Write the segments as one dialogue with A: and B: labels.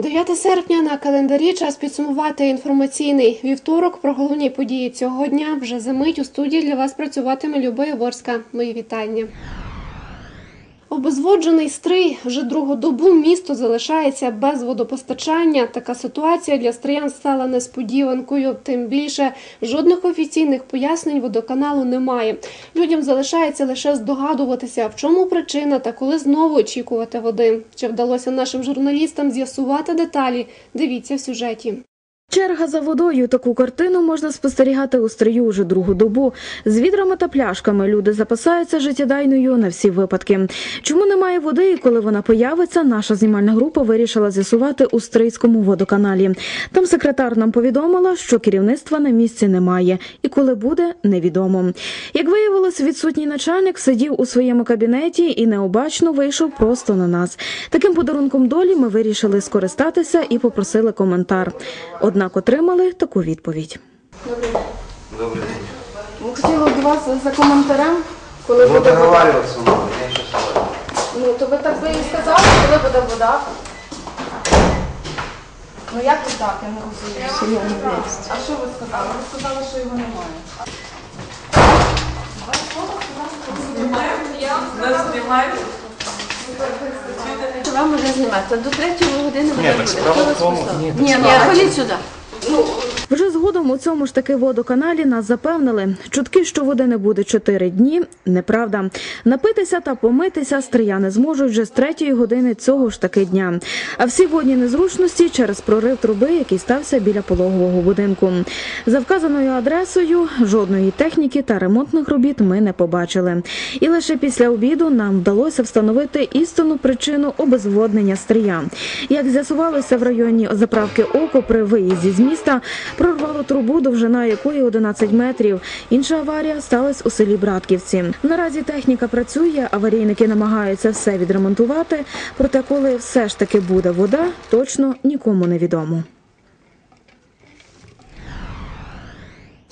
A: 9 серпня на календарі час підсумувати інформаційний вівторок про головні події цього дня. Вже за мить у студії для вас працюватиме Люба Яворська. Мої вітання. Обезводжений стрий вже другу добу місто залишається без водопостачання. Така ситуація для стриян стала несподіванкою. Тим більше жодних офіційних пояснень водоканалу немає. Людям залишається лише здогадуватися, в чому причина та коли знову очікувати води. Чи вдалося нашим журналістам з'ясувати деталі? Дивіться в сюжеті.
B: Черга за водою. Таку картину можна спостерігати у стрию уже другу добу. З відрами та пляшками люди запасаються життєдайною на всі випадки. Чому немає води і коли вона появиться, наша знімальна група вирішила з'ясувати у стрийському водоканалі. Там секретар нам повідомила, що керівництва на місці немає, і коли буде, невідомо. Як виявилось, відсутній начальник сидів у своєму кабінеті і необачно вийшов просто на нас. Таким подарунком долі ми вирішили скористатися і попросили коментар. Однак отримали таку відповідь.
C: Добрый день.
D: Ми хотіли до вас за коментарем, коли
C: Ну,
D: буде вода. Ну, то ви так би і сказали, коли буде вода. Ну як то так, я не розумію. А що ви сказали? Ви сказали, що його немає.
E: Що вам вже знімати? До третьої години
C: Ні,
E: буде.
C: так справа в тому- ні,
E: Ні, ні, ходіть сюди.
B: Вже згодом у цьому ж таки водоканалі нас запевнили, чутки, що води не буде чотири дні, неправда. Напитися та помитися стрияни зможуть вже з третьої години цього ж таки дня. А всі водні незручності через прорив труби, який стався біля пологового будинку. За вказаною адресою жодної техніки та ремонтних робіт ми не побачили. І лише після обіду нам вдалося встановити істинну причину обезводнення стрия. Як з'ясувалося в районі заправки Око при виїзді з міста, прорвало трубу, довжина якої 11 метрів. Інша аварія сталася у селі Братківці. Наразі техніка працює, аварійники намагаються все відремонтувати. Проте, коли все ж таки буде вода, точно нікому не відомо.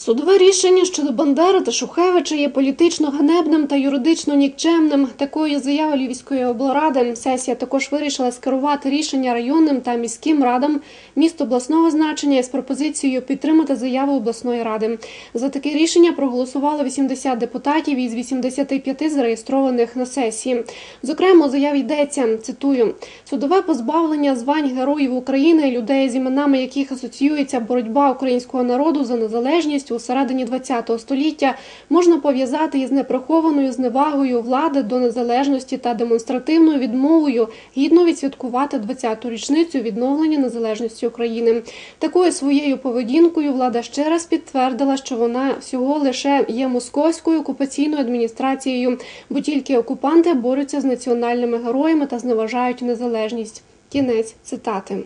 A: Судове рішення щодо Бандери та Шухевича є політично ганебним та юридично нікчемним. Такою заяви Львівської облради сесія також вирішила скерувати рішення районним та міським радам міст обласного значення із пропозицією підтримати заяву обласної ради. За таке рішення проголосувало 80 депутатів із 85 зареєстрованих на сесії. Зокрема, у заяві йдеться цитую: судове позбавлення звань героїв України, людей з іменами яких асоціюється боротьба українського народу за незалежність у середині ХХ століття, можна пов'язати із неприхованою зневагою влади до незалежності та демонстративною відмовою гідно відсвяткувати 20-ту річницю відновлення незалежності України. Такою своєю поведінкою влада ще раз підтвердила, що вона всього лише є московською окупаційною адміністрацією, бо тільки окупанти борються з національними героями та зневажають незалежність. Кінець цитати.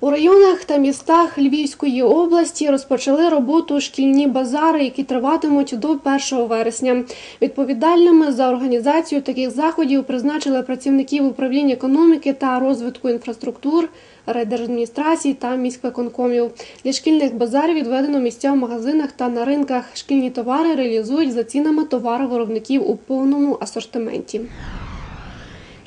A: У районах та містах Львівської області розпочали роботу шкільні базари, які триватимуть до 1 вересня. Відповідальними за організацію таких заходів призначили працівників управління економіки та розвитку інфраструктур, райдержадміністрацій та міськвиконкомів. Для шкільних базарів відведено місця в магазинах та на ринках. Шкільні товари реалізують за цінами товаровиробників у повному асортименті.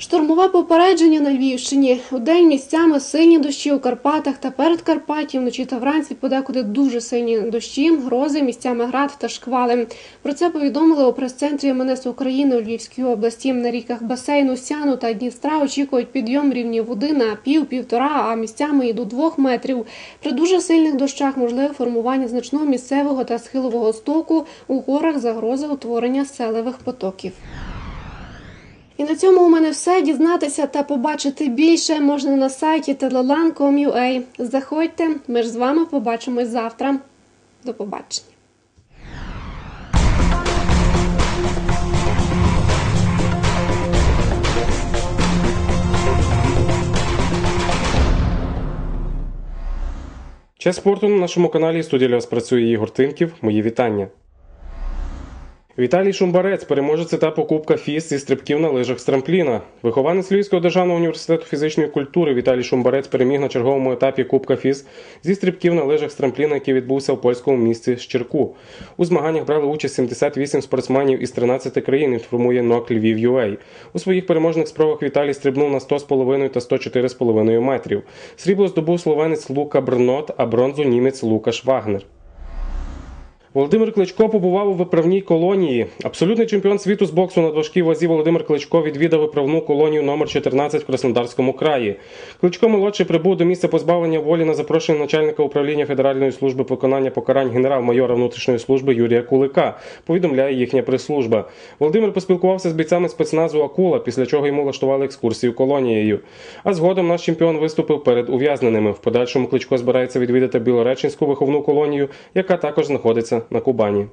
A: Штормове попередження на Львівщині. У день місцями сильні дощі у Карпатах та перед Карпатті, вночі та вранці подекуди дуже сильні дощі, грози, місцями град та шквали. Про це повідомили у прес-центрі МНС України у Львівській області. На ріках басейну Сяну та Дністра очікують підйом рівні води на пів-півтора, а місцями і до двох метрів. При дуже сильних дощах можливе формування значного місцевого та схилового стоку у горах загроза утворення селевих потоків. І на цьому у мене все. Дізнатися та побачити більше можна на сайті telelan.com.ua. Заходьте, ми ж з вами побачимось завтра. До побачення.
F: Час спорту на нашому каналі студія для вас працює Ігор Тимків. Мої вітання. Віталій Шумбарець, переможець етапу Кубка ФІС зі стрибків на лижах з трампліна. Вихованець Львівського державного університету фізичної культури Віталій Шумбарець переміг на черговому етапі Кубка ФІС зі стрибків на лижах з трампліна, який відбувся в польському місті Щирку. У змаганнях брали участь 78 спортсменів із 13 країн. Інформує НОК Львів UA. У своїх переможних спробах Віталій стрибнув на 100,5 та 104,5 метрів. Срібло здобув словенець Лука Брнот, а бронзу німець Лукаш Вагнер. Володимир Кличко побував у виправній колонії. Абсолютний чемпіон світу з боксу на важкій вазі Володимир Кличко відвідав виправну колонію номер 14 в Краснодарському краї. Кличко молодший прибув до місця позбавлення волі на запрошення начальника управління Федеральної служби виконання покарань генерал-майора внутрішньої служби Юрія Кулика. Повідомляє їхня прес-служба. Володимир поспілкувався з бійцями спецназу Акула, після чого йому влаштували екскурсію колонією. А згодом наш чемпіон виступив перед ув'язненими. В подальшому Кличко збирається відвідати Білореченську виховну колонію, яка також знаходиться на Кубані.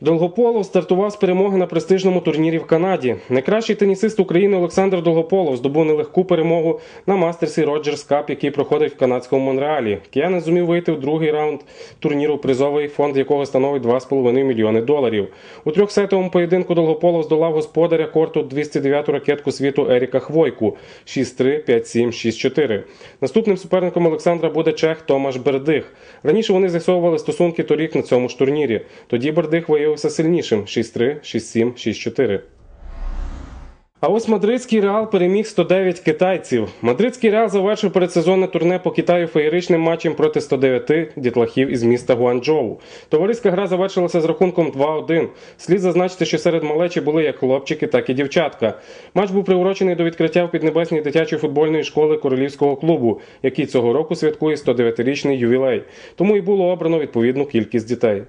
F: Долгополов стартував з перемоги на престижному турнірі в Канаді. Найкращий тенісист України Олександр Долгополов здобув нелегку перемогу на мастерсі Роджерс Кап, який проходить в канадському Монреалі. Киянин зумів вийти в другий раунд турніру, призовий фонд якого становить 2,5 мільйони доларів. У трьохсетовому поєдинку Долгополов здолав господаря корту 209-ту ракетку світу Еріка Хвойку 6-3, 5-7, 6-4. Наступним суперником Олександра буде чех Томаш Бердих. Раніше вони з'ясовували стосунки торік на цьому ж турнірі. Тоді Бердих виявився сильнішим 6-3, 6-7, 6-4. А ось мадридський реал переміг 109 китайців. Мадридський реал завершив передсезонне турне по Китаю феєричним матчем проти 109 дітлахів із міста Гуанчжоу. Товариська гра завершилася з рахунком 2-1. Слід зазначити, що серед малечі були як хлопчики, так і дівчатка. Матч був приурочений до відкриття в Піднебесній дитячої футбольної школи королівського клубу, який цього року святкує 109-річний ювілей. Тому і було обрано відповідну кількість дітей.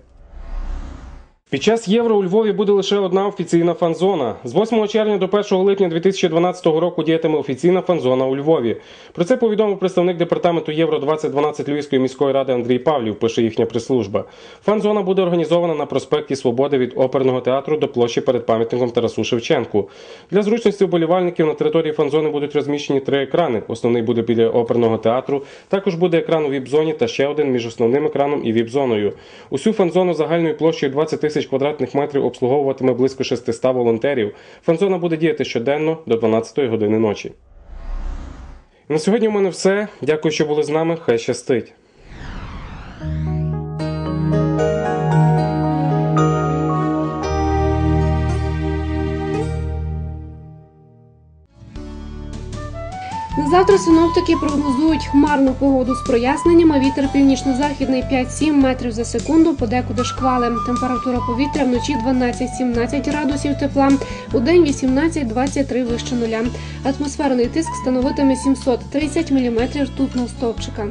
F: Під час євро у Львові буде лише одна офіційна фан-зона. З 8 червня до 1 липня 2012 року діятиме офіційна фан-зона у Львові. Про це повідомив представник департаменту Євро 2012 Львівської міської ради Андрій Павлів. Пише їхня прес-служба. Фан-зона буде організована на проспекті Свободи від оперного театру до площі перед пам'ятником Тарасу Шевченку. Для зручності вболівальників на території фан-зони будуть розміщені три екрани. Основний буде біля оперного театру. Також буде екран у віп-зоні та ще один між основним екраном і віп-зоною. Усю фан-зону загальною площею 20 тисяч квадратних метрів обслуговуватиме близько 600 волонтерів. Фан-зона буде діяти щоденно до 12 години ночі. На сьогодні у мене все. Дякую, що були з нами. Хай щастить.
A: Завтра синоптики прогнозують хмарну погоду з проясненнями. Вітер північно-західний 5-7 метрів за секунду, подекуди шквали. Температура повітря вночі 12-17 градусів тепла, у день 18-23 вище нуля. Атмосферний тиск становитиме 730 мм ртутного стовпчика.